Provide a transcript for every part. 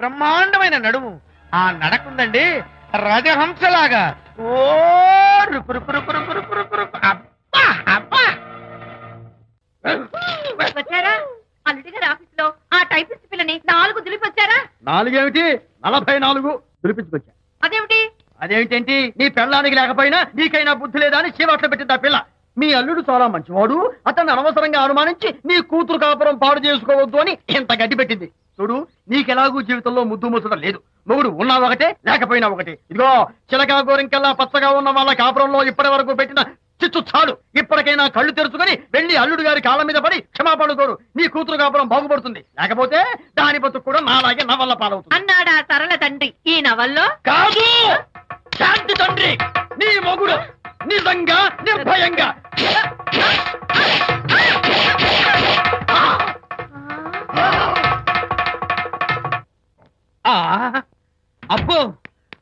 బ్రహ్మాండమైన నడుము. ఆ నడకుందండి రజహంసలాగా. ఓ రుకు రుకు రుకు రుకు రుకు రుకు రుకు. అబ్బా అబ్బా. వచ్చారా? అల్లుడి గారి ఆఫీస్లో ఆ టైపిస్ట్ పిల్లని నాలుగు దులిపి వచ్చారా నాలుగేమిటి? నలభై నాలుగు పిలిపించుకొచ్చా అదేమిటి? అదేమిటేంటి నీ పెళ్ళానికి లేకపోయినా నీకైనా బుద్ధి లేదా అని చీవాట్లు పెట్టింది ఆ పిల్ల. మీ అల్లుడు చాలా మంచివాడు. అతన్ని అనవసరంగా అనుమానించి నీ కూతురు కాపురం పాడు చేసుకోవద్దు అని ఇంత గడ్డి పెట్టింది. చూడు నీకెలాగూ జీవితంలో ముద్దు ముచ్చట లేదు. మొగుడు ఉన్నా ఒకటే లేకపోయినా ఒకటే. ఇదిగో చిలకా గోరింకల్లా పచ్చగా ఉన్న వాళ్ళ కాపురంలో ఇప్పటి వరకు పెట్టిన చిచ్చు చాలు ఇప్పటికైనా కళ్ళు తెరుచుకొని వెళ్ళి అల్లుడు గారి కాళ్ళ మీద పడి క్షమాపణ కోరు. నీ కూతురు కాపురం బాగుపడుతుంది. లేకపోతే దాని బతుకు కూడా నాలాగే నవల్ల పాలవుతుంది. అన్నాడా సరళ తండ్రి. ఈ నవల్లో? కాదు! శాంతి తండ్రి! నీ మొగుడు! నిజంగా నిర్భయంగా. అబ్బో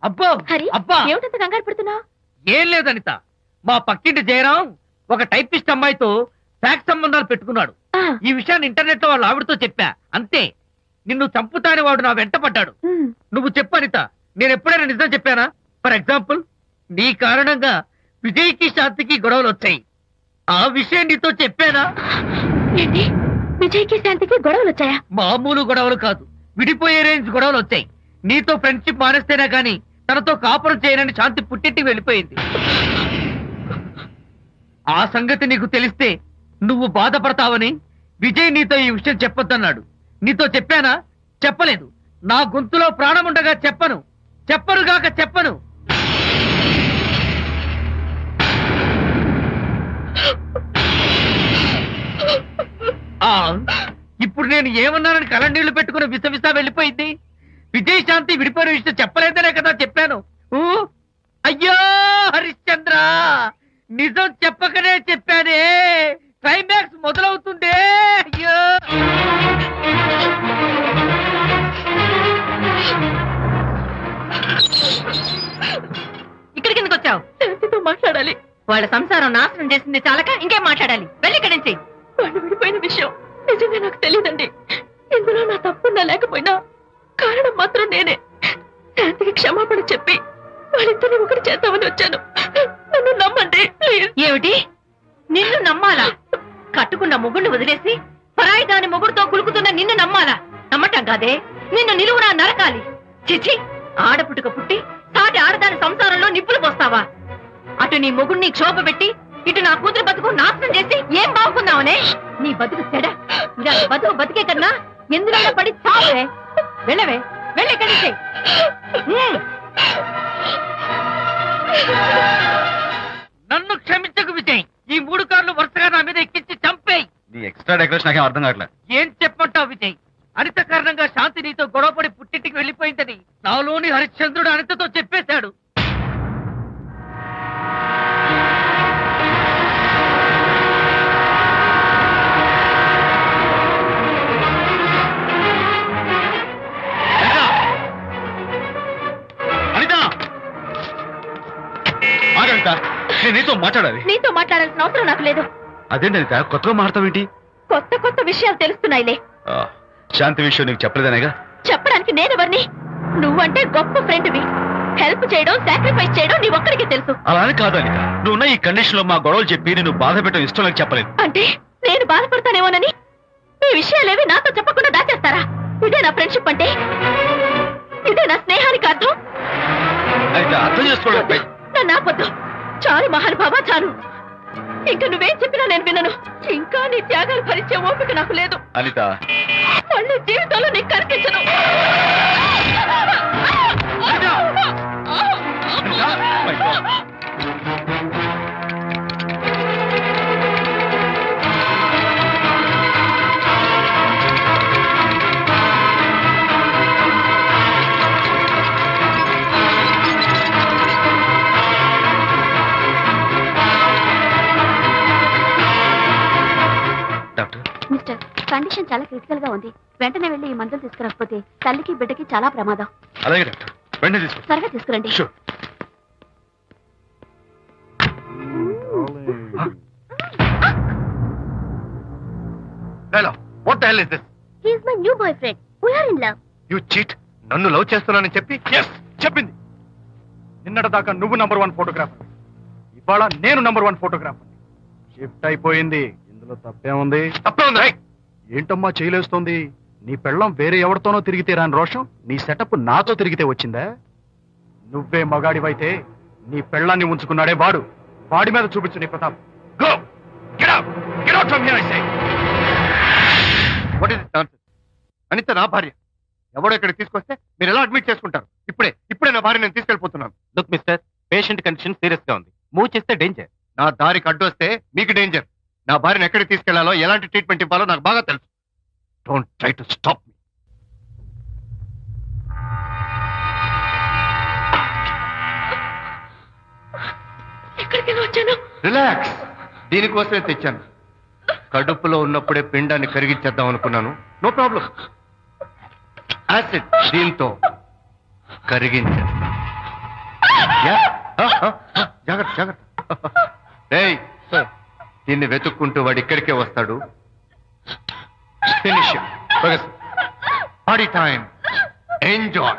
అబ్బో హరి అబ్బా. ఏమిటంత కంగారు పడుతున్నావు? ఏం లేదు అనిత. మా పక్కింటి జయరాం ఒక టైపిస్ట్ అమ్మాయితో ఫ్యాక్స్ సంబంధాలు పెట్టుకున్నాడు. ఈ విషయాన్ని ఇంటర్నెట్లో వాళ్ళ ఆవిడతో చెప్పా. అంతే. నిన్ను చంపుతాని వాడు నా వెంట పడ్డాడు. నువ్వు చెప్పు అనిత. నేను ఎప్పుడైనా నిజం చెప్పానా? ఫర్ ఎగ్జాంపుల్ నీ కారణంగా విజయ్కి శాంతికి గొడవలు వచ్చాయి. ఆ విషయం నీతో చెప్పానా? ఏంటి? విజయ్కి శాంతికి గొడవలు వచ్చాయా? మామూలు గొడవలు కాదు. విడిపోయే రేంజ్ గొడవలు వచ్చాయి. నీతో ఫ్రెండ్షిప్ మానేస్తేనే గాని తనతో కాపురం చేయనని శాంతి పుట్టింటికి వెళ్ళిపోయింది. ఆ సంగతి నీకు తెలిస్తే నువ్వు బాధపడతావని విజయ్ నీతో ఈ విషయం చెప్పొద్దన్నాడు. నీతో చెప్పానా? చెప్పలేదు. నా గొంతులో ప్రాణముండగా చెప్పను. చెప్పనుగాక చెప్పను. ఇప్పుడు నేను ఏమన్నానని కళ్ళనీళ్ళు పెట్టుకుని విసవిసా వెళ్ళిపోయింది. విజయ్ శాంతి విడిపోయిన విషయం చెప్పలేదనే కదా చెప్పాను. అయ్యో హరిశ్చంద్ర! నిజం చెప్పకనే చెప్పానే. క్లైమాక్స్ మొదలవుతుందే. అయ్యో! ఇక్కడికి ఎందుకు వచ్చావు? శాంతితో మాట్లాడాలి. వాళ్ళ సంసారం నాశనం చేసింది చాలక ఇంకేం మాట్లాడాలి? నిప్పులు పోస్తావా అటు నీ మొగుడిని క్షోభ పెట్టి ఇటు నా కూతురు బతుకు నాశనం చేసి ఏం బాగున్నావనే నీ బతుకు చెడ. ఇలాంటి బతుకు బతికే కన్నా ఎందులో పడి చావే. వెళ్ళవే వెళ్ళి. ఉమ్. నన్ను క్షమించకు విజయ్. ఈ మూడు కార్లు వరుసగా నా మీద ఎక్కించి చంపేయి. నీ ఎక్స్ట్రా డెకరేషన్ నాకేం అర్థం కావట్లేదు ఏం చెప్పంటావు విజయ్? అనిత కారణంగా శాంతి నీతో గొడవపడి పుట్టింటికి వెళ్ళిపోయిందని నాలోని హరిశ్చంద్రుడు అనితతో చెప్పేశాడు. నేను నీతో మాట్లాడాలి. నీతో మాట్లాడాల్సిన అవసరం నాకు లేదు. అదేంటి అనిత? కొత్తగా మాట్లాడతావేంటి కొత్త కొత్త విషయాలు తెలుస్తున్నాయిలే. శాంతి విషయం నీకు చెప్పలేదనేగా? చెప్పడానికి నేనెవరిని? నువ్వంటే గొప్ప ఫ్రెండ్వి. హెల్ప్ చేయడం సాక్రిఫైస్ చేయడం నీ ఒక్కడికి తెలుసు. అలానే కాదు అనిత. నువ్వున్న ఈ కండిషన్లో మా గొడవలు చెప్పి నేను బాధ పెట్టడం ఇష్టం నాకు చెప్పలేదు. అంటే నేను బాధపడతానేమోనని? ఈ విషయాలేవి నాతో చెప్పకుండా దాచేస్తారా? ఇదే నా ఫ్రెండ్షిప్ అంటే? ఇదే నా స్నేహానికి అర్థం? అనిత అర్థం చేసుకోవడం నన్ను ఆపొద్దు. చాలు మహానుభావ చాలు. ఇంకా నువ్వేం చెప్పినా నేను వినను. ఇంకా నీ త్యాగాలు భరించే ఓపిక నాకు లేదు. అనిత. కండిషన్ చాలా క్రిటికల్గా ఉంది. వెంటనే వెళ్ళి ఈ మందులు తీసుకురాకపోతే తల్లికి బిడ్డకి చాలా ప్రమాదం. అలాగే డాక్టర్. వెంటనే తీసుకో త్వరగా తీసుకురండి. Sure hello what the hell is this he's my new boyfriend we're in love you cheat నన్ను లవ్ చేస్తున్నానని చెప్పి? ఎస్ చెప్పింది. నిన్నటి దాకా నువ్వు నంబర్ వన్ ఫోటోగ్రాఫర్ ఇవాళ నేను నంబర్ వన్ ఫోటోగ్రాఫర్ షిఫ్ట్ అయిపోయింది. ఇందులో తప్పే ఉంది. తప్పే ఉంది ఏంటమ్మా చేయలేస్తోంది? నీ పెళ్ళం వేరే ఎవరితోనో తిరిగితే రాని రోషం నీ సెటప్ నాతో తిరిగితే వచ్చిందా? నువ్వే మగాడివైతే నీ పెళ్ళాన్ని ఉంచుకున్నాడే వాడు. వాడి మీద చూపించు నీ ప్రతాప్. గో అనిత నా భార్య. ఎవడో ఇక్కడ తీసుకొస్తే మీరు ఎలా అడ్మిట్ చేసుకుంటారు? ఇప్పుడే ఇప్పుడే నా భార్య నేను తీసుకెళ్ళిపోతున్నాను. లుక్ మిస్టర్ పేషెంట్ కండిషన్ సీరియస్గా ఉంది. మూవ్ చేస్తే డేంజర్ నా దారికి అడ్డు వస్తే మీకు డేంజర్ నా భార్యను ఎక్కడికి తీసుకెళ్ళాలో ఎలాంటి ట్రీట్మెంట్ ఇవ్వాలో నాకు బాగా తెలుసు. Don't try to stop me relax దీనికోసమే తెచ్చాను. కడుపులో ఉన్నప్పుడే పిండాన్ని కరిగించేద్దాం అనుకున్నాను. నో ప్రాబ్లం యాసిడ్ దీంతో ఆ, జాగ్రత్త జాగ్రత్త. దీన్ని వెతుక్కుంటూ వాడు ఇక్కడికే వస్తాడు. ఫినిష్ పాడి time enjoy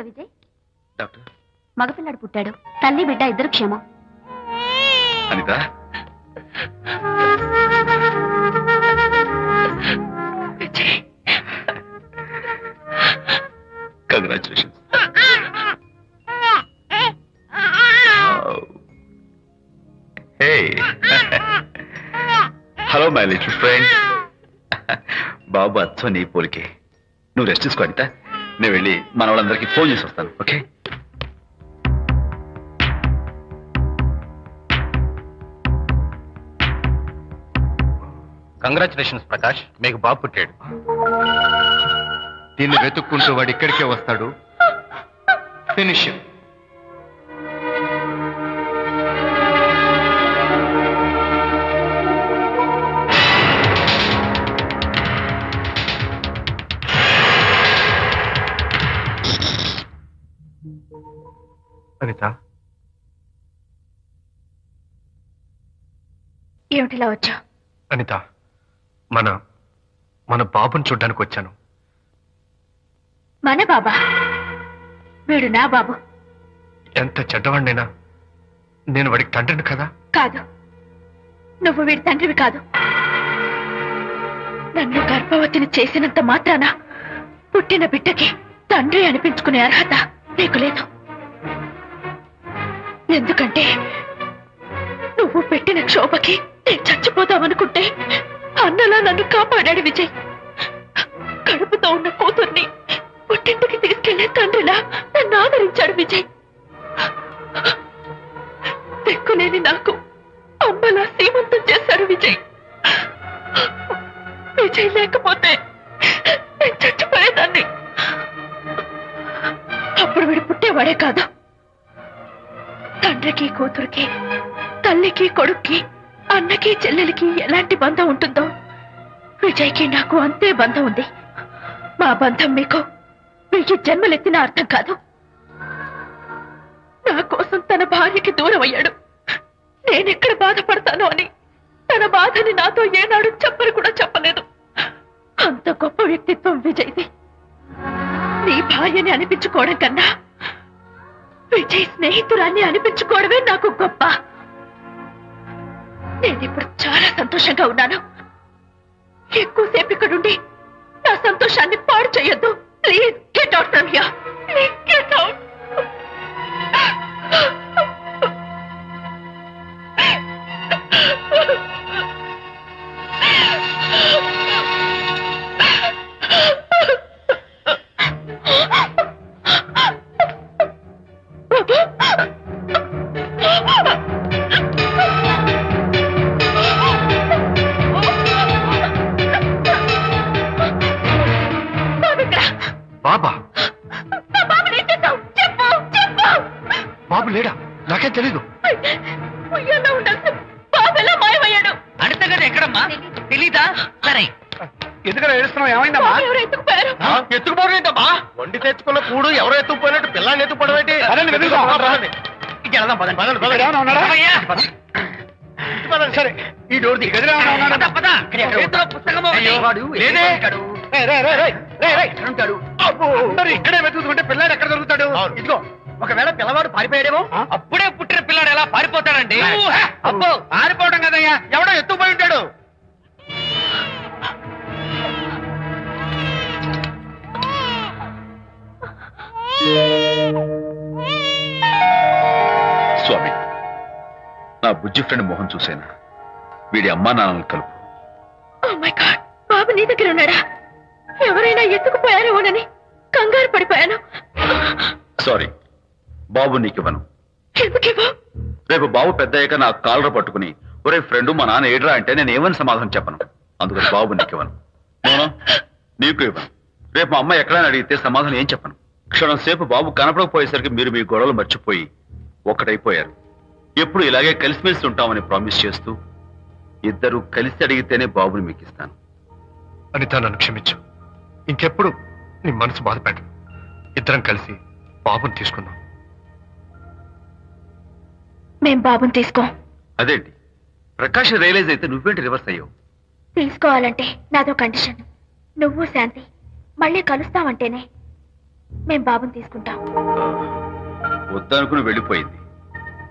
mister Vijay? Doctor. మగపిల్లాడు పుట్టాడు. తల్లి బిడ్డ ఇద్దరు క్షేమం. Anitha. Hey hello my little friend బాబు అచ్చం నీ పోలికే. నువ్వు రెస్ట్ తీసుకో అనిత. నేను వెళ్ళి మన వాళ్ళందరికీ ఫోన్ చేసి వస్తాను ఓకే? కంగ్రాచులేషన్స్ ప్రకాష్ మీకు బాబు పుట్టాడు. దీన్ని వెతుక్కుంటూ వాడు ఇక్కడికే వస్తాడు. ఫినిష్ ఏమిటిలా వచ్చా? అనిత మన మన బాబుని చూడ్డానికి వచ్చాను. మన బాబా? వీడు నా బాబు. ఎంత చెడ్డవాడినైనా నేను వాడికి తండ్రిని కదా? కాదు. నువ్వు వీడి తండ్రివి కాదు. నన్ను గర్భవతిని చేసినంత మాత్రాన పుట్టిన బిడ్డకి తండ్రి అనిపించుకునే అర్హత నీకు లేదు. ఎందుకంటే నువ్వు పెట్టిన క్షోభకి నేను చచ్చిపోదామనుకుంటే అన్నలా నన్ను కాపాడాడు విజయ్. కడుపుతో ఉన్న కూతుర్ని పుట్టింటికి తీసుకెళ్ళే తండ్రిలా నన్ను ఆదరించాడు విజయ్. దిక్కులేని నాకు అమ్మలా సీమంతం చేశాడు విజయ్. విజయ్ లేకపోతే నేను చచ్చిపోయేదాన్ని. అప్పుడు వీడు పుట్టేవాడే కాదు. తండ్రికి కూతురికి తల్లికి కొడుక్కి అన్నకి చెల్లెలికి ఎలాంటి బంధం ఉంటుందో? విజయ్కి నాకు అంతే బంధం ఉంది. మా బంధం మీకు. మీకు జన్మలెత్తిన అర్థం కాదు. నా కోసం తన భార్యకి దూరం అయ్యాడు నేనెక్కడ బాధపడతాను అని తన బాధని నాతో ఏనాడు చెప్పరు కూడా చెప్పలేదు. అంత గొప్ప వ్యక్తిత్వం విజయ్ది. నీ భార్యని అనిపించుకోవడం కన్నా విజయ్ స్నేహితురాన్ని అనిపించుకోవడమే నాకు గొప్ప. నేను ఇప్పుడు చాలా సంతోషంగా ఉన్నాను. ఎక్కువసేపు ఇక్కడుండి నా సంతోషాన్ని పాడు చేయొద్దు. ప్లీజ్. ఎందుకలా ఏడుస్తున్నావు ఏమైందమ్మా ఎవరు ఎత్తుకుపోయారు ఎత్తుకుపోవడం వండి తెచ్చుకున్న కూడు ఎవరో ఎత్తుకుపోయినట్టు పిల్లాన్ని ఎత్తుకుపోవడం ఏంటి పదండి, వెతుకుదాం. పదండి. ఇక వెళ్దాం, పదండి, పదండి, పదండి. ఏమన్నా ఉన్నాడా? అమ్మయ్యా. ఇటు పదండి, సరే ఈ డోర్ దిగి గదిలో ఏమన్నా ఉన్నాడా? పద, పద. చేతిలో పుస్తకం ఒకటి. అయ్యో, వాడు లేదే. ఉంటాడు. రేయ్, రేయ్, రేయ్, రేయ్, రేయ్, రేయ్, ఎక్కడ ఉంటాడు అబ్బో. అందరూ ఇక్కడే వెతుకుతుంటే పిల్లాడు ఎక్కడ దొరుకుతాడు ఇదిగో ఒకవేళ పిల్లవాడు పారిపోయాడేమో అప్పుడే పుట్టిన పిల్లాడు ఎలా పారిపోతాడండి అబ్బో పారిపోవడం కదయ్యా ఎవడో ఎత్తుకుపోయి ఉంటాడు స్వామి నా బుజ్జి ఫ్రెండ్ మోహన్ చూసేనా? వీడి అమ్మా నాన్నలు కలుపు. గాడ్ బాబు నీ దగ్గర ఉన్నాడా? ఎవరైనా ఎత్తుకుపోయారేమోనని కంగారు పడిపోయాను. సారీ బాబు నీకివ్వను. రేపు బాబు పెద్ద అయ్యాక నా కాలర్ పట్టుకుని ఒరే ఫ్రెండ్ మా నాన్న ఏడ్రా అంటే నేను ఏమని సమాధానం చెప్పను? అందుకని బాబు నీకివ్వను. మోహన, నీకు ఇవ్వను. రేపు మా అమ్మ ఎక్కడైనా అడిగితే సమాధానం ఏం చెప్పను? క్షణం సేపు బాబు కనపడకపోయేసరికి మీరు మీ గొడవలు మర్చిపోయి ఒక్కటైపోయారు. ఎప్పుడు ఇలాగే కలిసిమెలిసి ఉంటామని ప్రామిస్ చేస్తూ ఇద్దరు కలిసి అడిగితేనే బాబుని మీకు ఇస్తాను అనిత నన్ను క్షమించు. ఇంకెప్పుడు నీ మనసు బాధ పెట్టను ఇద్దరం కలిసి బాబుని తీసుకుందాం. మేం బాబుని తీసుకో. అదేంటి? ప్రకాష్ రియలైజ్ అయితే నువ్వేంటి రివర్స్ అయ్యావు? తీసుకోవాలంటే నాదో కండిషన్. నువ్వు శాంతి. మళ్ళీ కలుస్తావంటేనే మేం బాబుని తీసుకుంటాం. వద్దనుకుని వెళ్ళిపోయింది.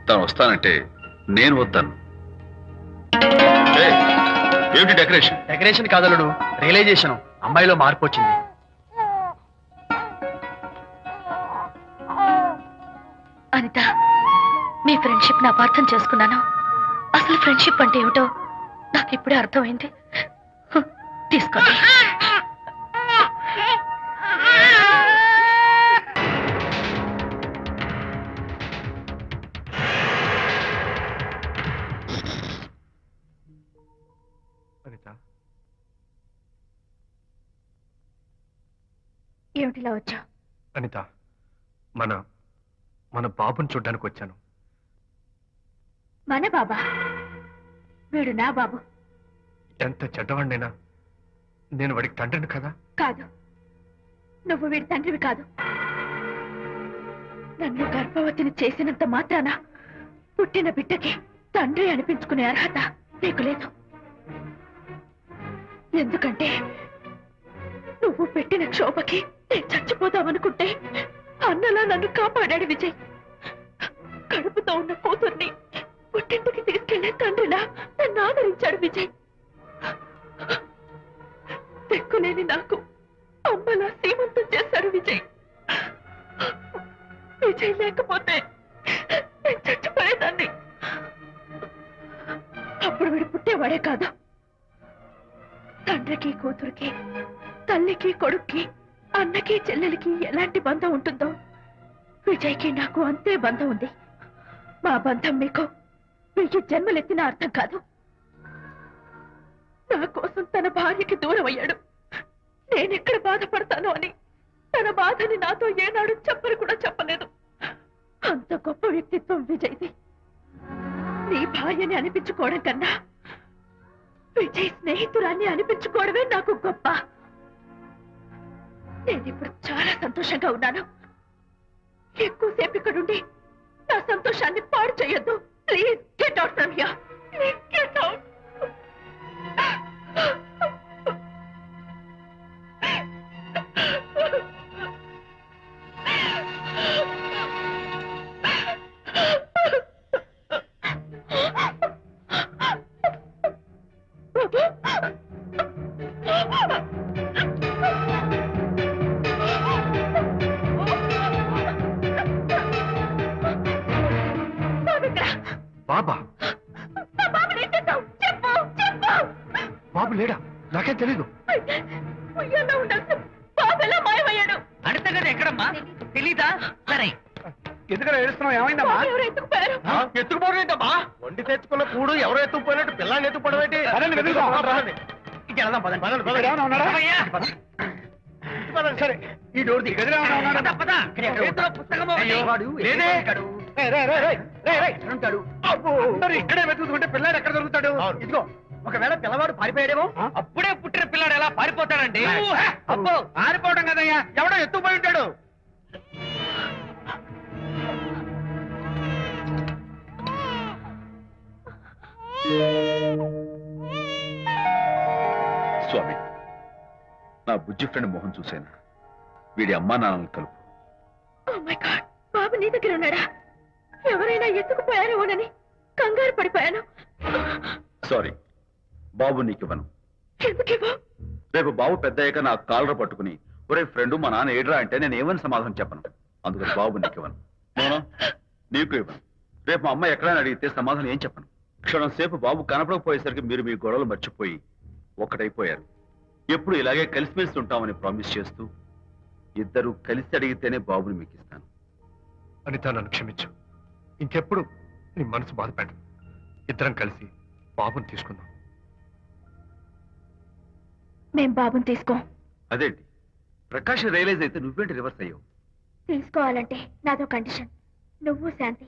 తను వస్తానంటే నేను వద్దాను. ఏమిటి డెకరేషన్? డెకరేషన్ కాదలుడు రియలైజేషన్ అమ్మాయిలో మార్పు వచ్చింది. అనిత మీ ఫ్రెండ్షిప్ నా అపార్థం చేసుకున్నాను. అసలు ఫ్రెండ్షిప్ అంటే ఏమిటో నాకు ఇప్పుడే అర్థమైంది. హ, తీసుకోండి. ఏమిటిలా వచ్చా అనిత మన మన బాబుని చూడ్డానికి వచ్చాను. మన బాబా? వీడు నా బాబు. ఎంత చెడ్డవాడినైనా నేను వాడికి తండ్రిని కదా? కాదు. నువ్వు వీడి తండ్రివి కాదు. నన్ను గర్భవతిని చేసినంత మాత్రాన పుట్టిన బిడ్డకి తండ్రి అనిపించుకునే అర్హత నీకు లేదు. ఎందుకంటే నువ్వు పెట్టిన క్షోభకి నేను చచ్చిపోదామనుకుంటే అన్నలా నన్ను కాపాడాడు విజయ్. కడుపుతో ఉన్న కూతుర్ని పుట్టింటికి తీసుకెళ్ళే తండ్రిలా నన్ను ఆదరించాడు విజయ్. దిక్కులేని నాకు అమ్మలా సీమంతం చేశాడు విజయ్. విజయ్ లేకపోతే నేను చచ్చిపోయేదాన్ని. అప్పుడు వీడు పుట్టేవాడే కాదు. తండ్రికి కూతురికి తల్లికి కొడుక్కి అన్నకి చెల్లెలికి ఎలాంటి బంధం ఉంటుందో? విజయ్కి నాకు అంతే బంధం ఉంది. మా బంధం మీకు. వెయ్యి జన్మలెత్తిన అర్థం కాదు. నా కోసం తన భార్యకి దూరం అయ్యాడు. నేనెక్కడ బాధపడతానో అని తన బాధని నాతో ఏనాడు చెప్పని కూడా చెప్పలేదు. అంత గొప్ప వ్యక్తిత్వం విజయ్ది. నీ భార్యని అనిపించుకోవడం కన్నా విజయ్ స్నేహితురాన్ని అనిపించుకోవడమే నాకు గొప్ప. నేను ఇప్పుడు చాలా సంతోషంగా ఉన్నాను. ఎక్కువసేపు ఇక్కడుండి నా సంతోషాన్ని పాడు చేయొద్దు. Please get out from here please get out సరే. ఈ డోర్ ఇక్కడే వెతుకుతుంటే పిల్లాడు ఎక్కడ దొరుకుతాడు? ఇదిగో ఒకవేళ పిల్లవాడు పారిపోయాడేమో అప్పుడే పుట్టిన పిల్లాడు ఎలా పారిపోతాడండి? అబ్బో పారిపోవడం కదయ్యా. ఎవడో ఎత్తుకుపోయి ఉంటాడు. స్వామి. నా బుజ్జి ఫ్రెండ్ మోహన్ చూశాను. వీడి అమ్మా నాన్నలు కలుపు. గాడ్ బాబు నీ దగ్గర ఉన్నాడా? ఎవరైనా ఎత్తుకుపోయారేమోనని కంగారు పడిపోయాను. సారీ బాబు నీకివ్వను రేపు బాబు పెద్దయ్యాక నా కాలర పట్టుకుని ఒరే ఫ్రెండ్ మా నాన్న ఏడ్రా అంటే నేను ఏమని సమాధానం చెప్పను? అందుకని బాబు నీకివ్వను నోనో నీకు ఇవ్వను. రేపు మా అమ్మ ఎక్కడైనా అడిగితే సమాధానం ఏం చెప్పను? క్షణం సేపు బాబు కనపడకపోయేసరికి మీరు మీ గొడవలు మర్చిపోయి ఒక్కటైపోయారు. ఎప్పుడు ఇలాగే కలిసిమెలిసి ఉంటామని ప్రామిస్ చేస్తూ ఇద్దరు కలిసి అడిగితేనే బాబుని మీకు ఇస్తాను అనిత నన్ను క్షమించు. ఇంకెప్పుడు నీ మనసు బాధపెట్టు ఇద్దరం కలిసి బాబుని తీసుకుందాం. మేం బాబుని తీసుకో. అదేంటి? ప్రకాష్ రియలైజ్ అయితే నువ్వేంటి రివర్స్ అయ్యావు? తీసుకోవాలంటే నాదో కండిషన్. నువ్వు శాంతి.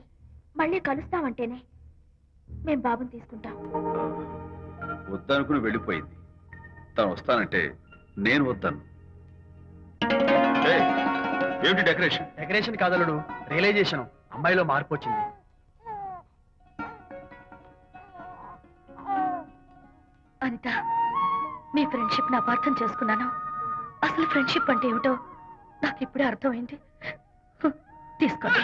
మళ్ళీ కలుస్తావంటేనే మేం బాబుని తీసుకుంటాం. వద్దనుకుని వెళ్ళిపోయింది. తను వస్తానంటే నేను వద్దాను. ఏమిటి డెకరేషన్? డెకరేషన్ కాదలుడు రియలైజేషన్ అమ్మాయిలో మార్పు వచ్చింది. అనిత మీ ఫ్రెండ్షిప్ నా అపార్థం చేసుకున్నాను. అసలు ఫ్రెండ్షిప్ అంటే ఏమిటో నాకు ఇప్పుడే అర్థమైంది. తీసుకోండి.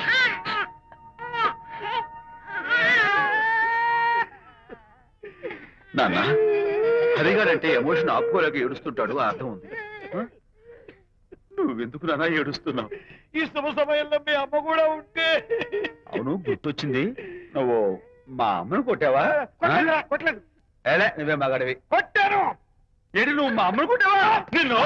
నాన్న హరిగాడంటే ఎమోషన్ ఆపుకోలేక ఏడుస్తుంటాడు ఆ అర్థం ఉంది? నువ్వెందుకు నాన్న ఏడుస్తున్నావు? ఈ శుభ సమయంలో మీ అమ్మ కూడా ఉంటే. అవును గుర్తొచ్చింది. నువ్వు మా అమ్మను కొట్టావా? కొట్టలేదురా, కొట్టలేదు. ఏలే నువ్వే మగాడివి. కొట్టాను. ఏడి నువ్వు మా అమ్మను కొట్టావా? నిన్ను?